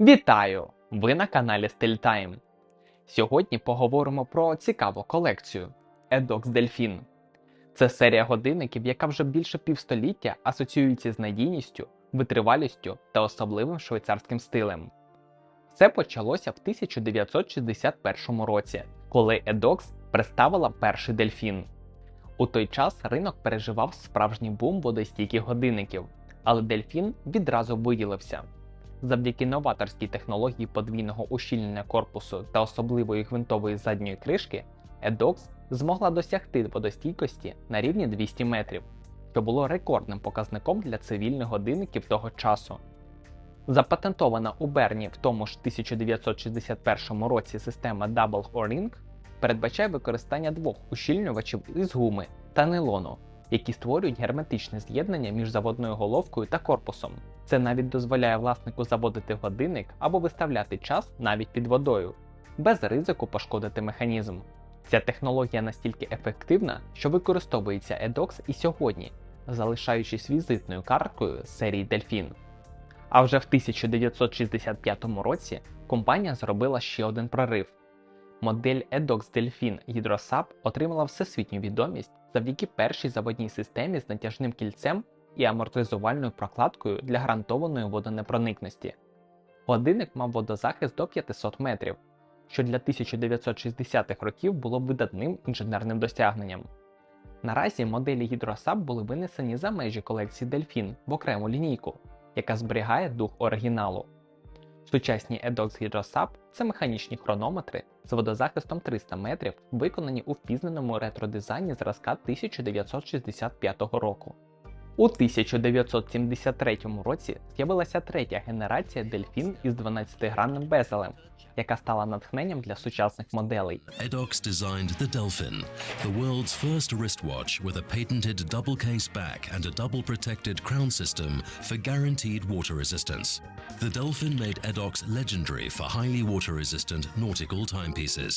Вітаю! Ви на каналі StyleTime. Сьогодні поговоримо про цікаву колекцію Edox Delfin. Це серія годинників, яка вже більше півстоліття асоціюється з надійністю, витривалістю та особливим швейцарським стилем. Все почалося в 1961 році, коли Edox представила перший дельфін. У той час ринок переживав справжній бум водостійких годинників, але дельфін відразу виділився. Завдяки новаторській технології подвійного ущільнення корпусу та особливої гвинтової задньої кришки, Edox змогла досягти водостійкості на рівні 200 метрів, що було рекордним показником для цивільних годинників того часу. Запатентована у Берні в тому ж 1961 році система Double O-Ring передбачає використання двох ущільнювачів із гуми та нейлону, які створюють герметичне з'єднання між заводною головкою та корпусом. Це навіть дозволяє власнику заводити годинник або виставляти час навіть під водою, без ризику пошкодити механізм. Ця технологія настільки ефективна, що використовується Edox і сьогодні, залишаючись візитною карткою серії Delfin. А вже в 1965 році компанія зробила ще один прорив. Модель Edox Delfin HydroSub отримала всесвітню відомість завдяки першій заводній системі з натяжним кільцем і амортизувальною прокладкою для гарантованої водонепроникності. Годинник мав водозахист до 500 метрів, що для 1960-х років було видатним інженерним досягненням. Наразі моделі HydroSub були винесені за межі колекції Delfin в окрему лінійку, яка зберігає дух оригіналу. Сучасні Edox HydroSub – це механічні хронометри з водозахистом 300 метрів, виконані у впізнаному ретро-дизайні зразка 1965 року. У 1973 році з'явилася третя генерація Delfin із 12-гранним безелем, яка стала натхненням для сучасних моделей. Edox designed the Delphin, the world's first wristwatch with a patented double case back and a double protected crown system for guaranteed water resistance. The Delphin made Edox legendary for highly water resistant nautical timepieces.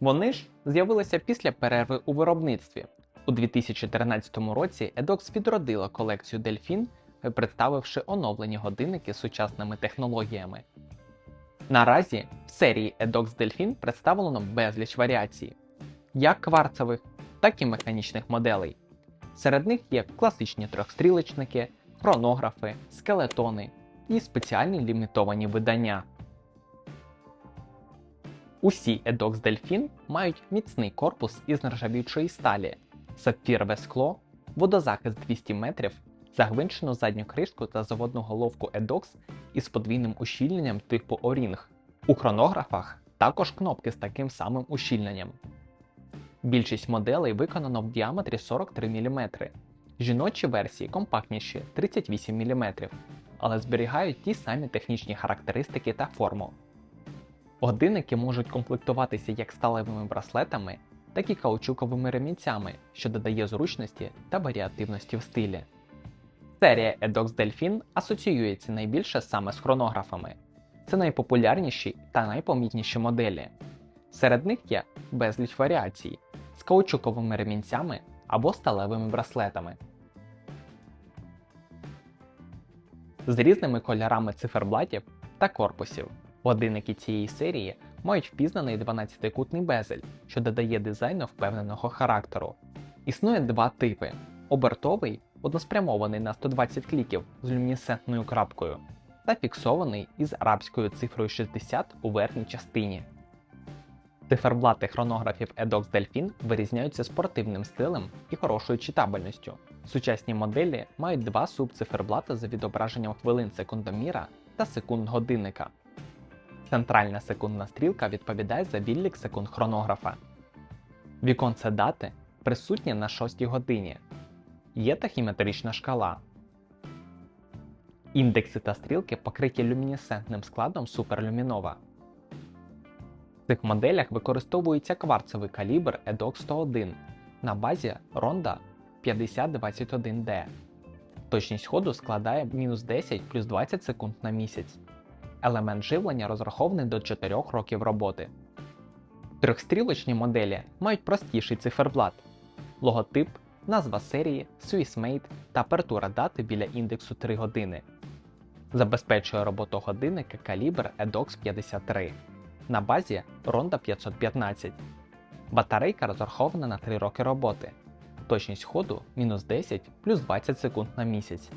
Вони ж з'явилися після перерви у виробництві. У 2013 році Edox відродила колекцію Delfin, представивши оновлені годинники з сучасними технологіями. Наразі в серії Edox Delfin представлено безліч варіацій, як кварцевих, так і механічних моделей. Серед них є класичні трьохстрілечники, хронографи, скелетони і спеціальні лімітовані видання. Усі Edox Delfin мають міцний корпус із нержавіючої сталі, сапфірове скло, водозахист 200 метрів, загвинчену задню кришку та заводну головку Edox із подвійним ущільненням типу O-Ring. У хронографах також кнопки з таким самим ущільненням. Більшість моделей виконано в діаметрі 43 мм. Жіночі версії компактніші 38 мм, але зберігають ті самі технічні характеристики та форму. Годинники можуть комплектуватися як сталевими браслетами, так і каучуковими ремінцями, що додає зручності та варіативності в стилі. Серія Edox Delfin асоціюється найбільше саме з хронографами. Це найпопулярніші та найпомітніші моделі. Серед них є безліч варіацій з каучуковими ремінцями або сталевими браслетами. З різними кольорами циферблатів та корпусів. Годинники цієї серії мають впізнаний 12-кутний безель, що додає дизайну впевненого характеру. Існує два типи: обертовий, односпрямований на 120 кліків з люмінесцентною крапкою, та фіксований із арабською цифрою 60 у верхній частині. Циферблати хронографів Edox Delfin вирізняються спортивним стилем і хорошою читабельністю. Сучасні моделі мають два субциферблати за відображенням хвилин секундоміра та секунд годинника. Центральна секундна стрілка відповідає за відлік секунд хронографа. Віконце дати присутнє на 6 годині. Є тахіметрична шкала. Індекси та стрілки покриті люмінесцентним складом суперлюмінова. В цих моделях використовується кварцевий калібр EDOX 101 на базі Ronda 5021D. Точність ходу складає мінус 10 плюс 20 секунд на місяць. Елемент живлення розрахований до 4 років роботи. Трьохстрілочні моделі мають простіший циферблат, логотип, назва серії, Swissmade та апертура дати біля індексу 3 години. Забезпечує роботу годинника калібр EDOX 53 на базі Ronda 515. Батарейка розрахована на 3 роки роботи. Точність ходу мінус 10 плюс 20 секунд на місяць.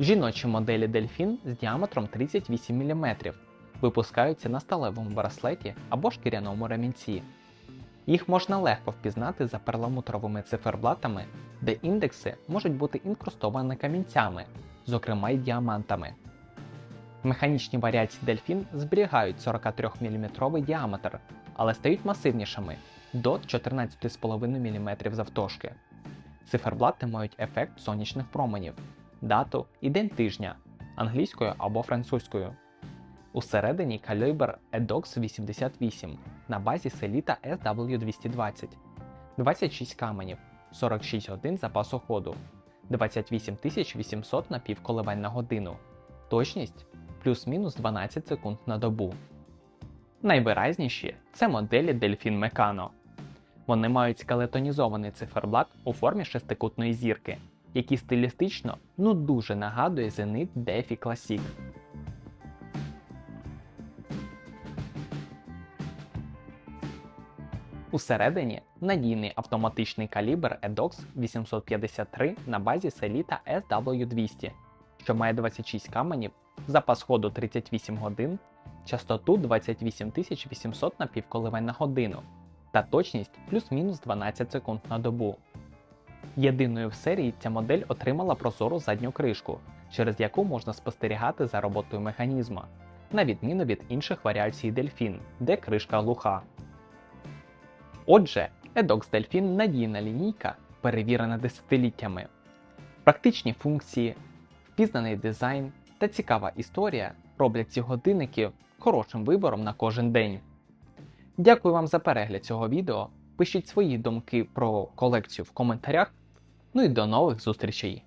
Жіночі моделі Delfin з діаметром 38 мм випускаються на сталевому браслеті або шкіряному ремінці. Їх можна легко впізнати за перламутровими циферблатами, де індекси можуть бути інкрустовані камінцями, зокрема й діамантами. Механічні варіації Delfin зберігають 43 мм діаметр, але стають масивнішими до 14,5 мм завтовшки. Циферблати мають ефект сонячних променів, дату і день тижня англійською або французькою. Усередині калібр EDOX 88 на базі Selita SW220, 26 каменів, 46 годин запасу ходу, 28 800 напівколивань на годину, точність плюс-мінус 12 секунд на добу. Найвиразніші це моделі Delfin Meccano. Вони мають скелетонізований циферблат у формі шестикутної зірки, який стилістично ну дуже нагадує Zenith DeFi Classic. Усередині надійний автоматичний калібр EDOX 853 на базі Selita SW200, що має 26 каменів, запас ходу 38 годин, частоту 28 800 напівколивань на годину та точність плюс-мінус 12 секунд на добу. Єдиною в серії ця модель отримала прозору задню кришку, через яку можна спостерігати за роботою механізма, на відміну від інших варіацій Delfin, де кришка глуха. Отже, Edox Delfin надійна лінійка, перевірена десятиліттями. Практичні функції, впізнаний дизайн та цікава історія роблять ці годинники хорошим вибором на кожен день. Дякую вам за перегляд цього відео. Пишіть свої думки про колекцію в коментарях. Ну і до нових зустрічей!